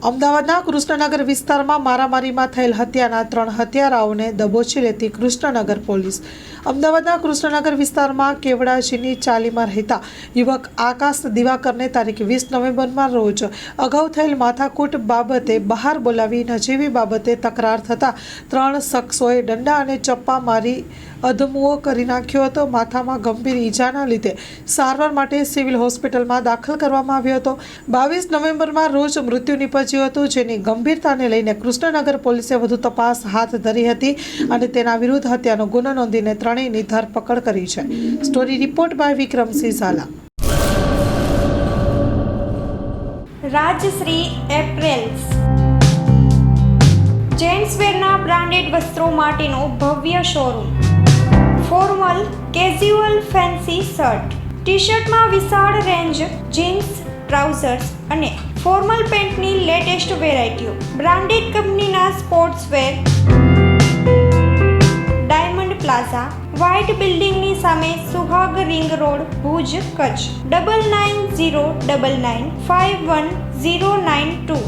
અમદાવાદના કૃષ્ણનગર વિસ્તારમાં મારામારીમાં થયેલ હત્યાના ત્રણ હત્યારાઓને દબોચી લેતી કૃષ્ણનગર પોલીસ. અમદાવાદના કૃષ્ણનગર વિસ્તારમાં કેવડાજીની ચાલીમાં રહેતા યુવક આકાશ દિવાકરને તારીખ વીસ નવેમ્બરમાં રોજ અગાઉ થયેલ માથાકૂટ બાબતે બહાર બોલાવી નજીવી બાબતે તકરાર થતાં ત્રણ શખ્સોએ દંડા અને ચપ્પા મારી અધમુઓ કરી નાખ્યો હતો. માથામાં ગંભીર ઈજાના લીધે સારવાર માટે સિવિલ હોસ્પિટલમાં દાખલ કરવામાં આવ્યો હતો. બાવીસ નવેમ્બરમાં રોજ મૃત્યુ નીપજ્યું હતું જેની ગંભીરતાને લઈને કૃષ્ણનગર પોલીસે વધુ તપાસ હાથ ધરી હતી અને તેના વિરુદ્ધ હત્યાનો ગુનો નોંધીને ત્રણેયની ધરપકડ કરી છે. Story report by Vikramsinh Zala Rajshree apparels. જેન્ટ્સવેરના branded વસ્ત્રો માટેનો ભવ્ય showroom. Formal casual fancy shirt. T શર્ટમાં વિશાળ રેન્જ, જીન્સ, ટ્રાઉઝર્સ અને ફોર્મલ પેન્ટની લેટેસ્ટ વેરાયટીઓ. બ્રાન્ડેડ કંપનીના સ્પોર્ટ્સવેર ડાયમંડ પ્લાઝા વ્હાઇટ બિલ્ડિંગની સામે Suhag ring road Bhuj, Kutch. Double nine zero double nine five one zero nine two